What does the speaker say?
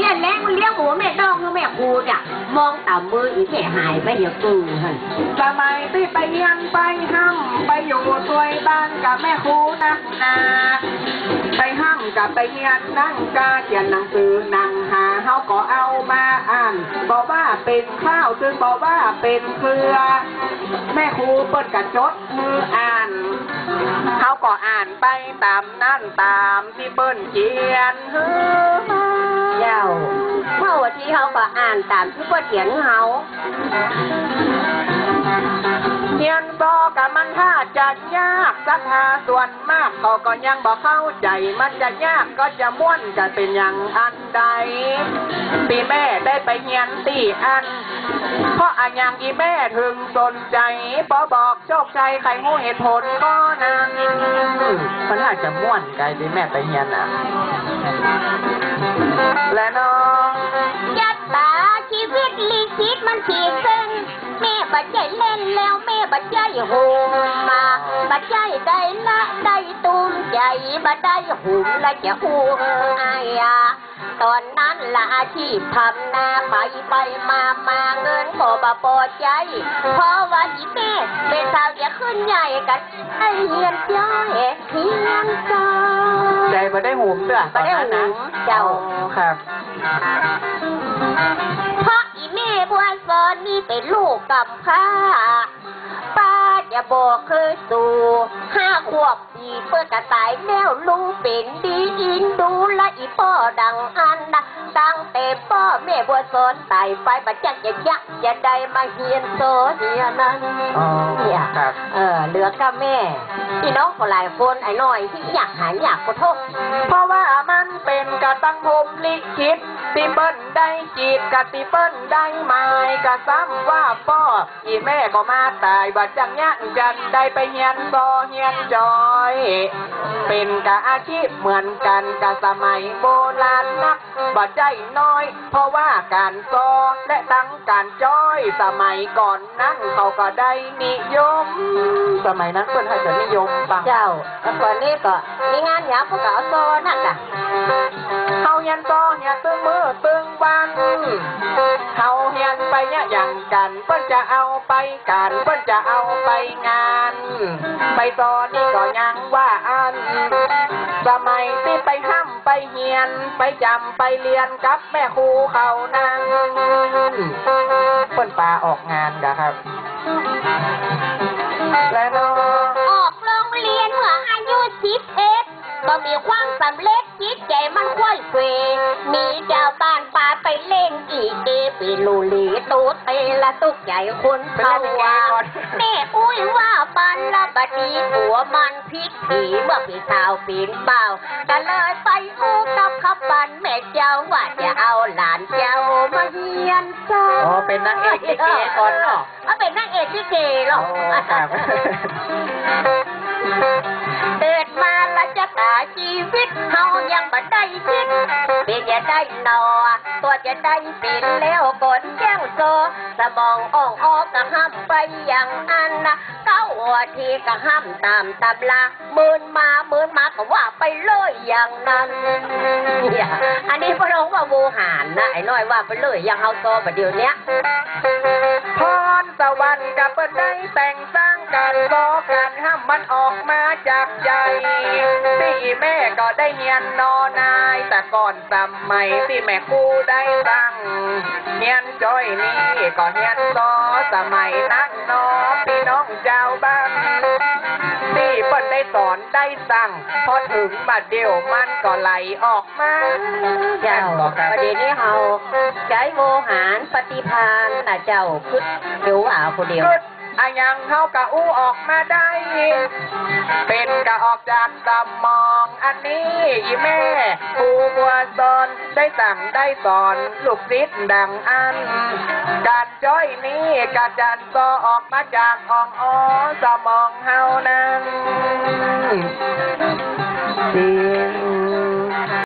เรียนแรงมันเลี้ยงหมูแม่ดองแม่ครูเนี่ยมองต่ำมืออีแม่หายไปเดี๋ยวกูหันสมัยที่ไปเรียนไปห้ำไปอยู่ตัวยบ้านกับแม่ครูนักนาไปห้ำกับไปเรียนนั่งกาเขียนหนังสือนั่งหาเฮาก็เอามาอ่านบอกว่าเป็นข้าวซึ่งบอกว่าเป็นเครือ แม่ครูเปิดกระจดมืออ่านเขาก็อ่านไปตามนั่นตามที่เปิ้นเขียนเฮ้ อมาเจ้าเมื่อวันที่เขาก็อ่านตามที่ว่าเถียงเขา กกับมันถ้าจะยากสักหาส่วนมาก เขาก็ยังบอกเข้าใจ มันจะยากก็จะม้วนจะเป็นอย่างอันใดตีแม่ได้ไปเฮียนตีอัน เพราะอันอย่างอีแม่ถึงสนใจพอบอกโชคชัยใครงูเหตุผลก็นั้นมันอาจจะม่วนไกลที่แม่ไปเฮียนอะ และน้องยัดตาชีวิตลิขิตมันขีดเส้นแม่ บัดใจเล่นแล้วแม่บัดใจโหมมาบัดใจได้ละได้ตูมใจบัดได้หุมและจะอูอายาตอนนั้นละอาชีพทำนาไปไปมามาเงินก็บาพอใจเพราะว่าอีแม่เป็นสาวจะขึ้นใหญ่กันไอเฮียนจ้อยเฮียนจ้อยใจมาได้หูมเสื้อตอนนั้นนะบ่ได้หูมเจ้าอ๋อครับเพราะ อีแม่บัวสอนนี่เป็นลูกกำพร้าป้าจะบอกเคยสู่ห้าขวบปีเพื่อกระต่ายแล้วลูกเป็นดีอินดูและอีพ่อดังอันนะตั้งแต่พ่อแม่บัวสอนตายไปบัดจักจะยักจะได้มาเฮียนโซเฮียนั้นอ๋อเนี่ยครับเออเหลือกับแม่พี่น้องก็หลายคนไอ้น้อยที่อยากหาอยากขอโทษเพราะว่ามันเป็นกระตังผมลิขิตติเปิ้นได้จีบกับติเปิ้นได้หมายกะซ้ำว่าพ่ออีแม่ก็มาตายบัดจังยันจันได้ไปเฮียนซอเฮียนจอย เป็นกะอาชีพเหมือนกันกะสมัยโบราณนักบัดใจน้อย เพราะว่าการซอและตั้งการจอยสมัยก่อนนั้นเขาก็ได้นิยม สมัยนั้นเพิ่นให้จะนิยมปังเจ้าแล้วก่อนนี้ก็มีงานหยาพวกก็เอาโซนั่นน่ะ เขาเฮียนต่อเฮียนตึงมือตึงวันเขาเฮียนไปเนี่ยอย่างกันเพิ่นจะเอาไปกันเพิ่นจะเอาไปงาน ไปตอนนี้ก็ยังว่าอันสมัยที่ไปห้ำไปเฮียน ไปจำไปเรียนกับแม่ครูเขานั่งเพิ่นปาออกงานกะครับ ดก็มีความสำเร็จจิตใจมันค่อยเฟมีเจ้าบ้านป่าไปเล่นอีเกปีลูลีตูเตละตุกใหญ่คนไปเขาเล่นลิเกว่าก่อนแม่อุ้ยว่าปันละบดีหัวมันพิษผีเมื่อพี่สาวปีนเป่าก็เลยไปอู้กับขับปันแม่เจ้าว่าจะเอาหลานเจ้ามาเฮียนเจ้าอ๋อเป็นนางเอกลิเกก่อนเนาะเอาเป็นนางเอกลิเกหรอกอ๋อครับ ชีวิตเฮายังบ่ได้คิดเป็นจะได้นอ ตัวจะได้เป็นแล้วก่อนแจ้งโซ สมองอ่องออกก็ห้ามไปอย่างอันนะเก้าหัวทีก็ห้ามตามตำลาหมื่นมาหมื่นมาก็ว่าไปเลยอย่างนั้นอันนี้พระองค์ว่าโวหารนะไอ้น้อยว่าไปเลยอย่างเฮาโซประเดี๋ยวเนี้ยพรสวรรค์กับเปิ้ได้แต่งสร้าง กันรอกันห้ามมันออกมาจากใจที่แม่ก็ได้เฮียนนอนาย แต่ก่อนสมัยที่แม่ครูได้ตั้งเฮียนจ้อยนี่ก็เฮียนซอสมัยนั้นนอพี่น้องเจ้าบ้านที่เปิ้นได้สอนได้สั่งพอถึงบัดเดียวมันก็ไหลออกมาเจ้าบอกครับประเดี๋ยวนี้เฮาใช้โวหารปฏิพานแต่เจ้าพุทธเดี๋ยวอ่าคนเดียว อายังเขากะอู้ออกมาได้ เป็นกะออกจากสมองอันนี้ อีแม่ครูบัวสอนได้สั่งได้สอนลูกศิษย์ดังอัน การจ้อยนี้กะจันซอออกมาจากอ่องอ้อสมองเฮานั้นจริง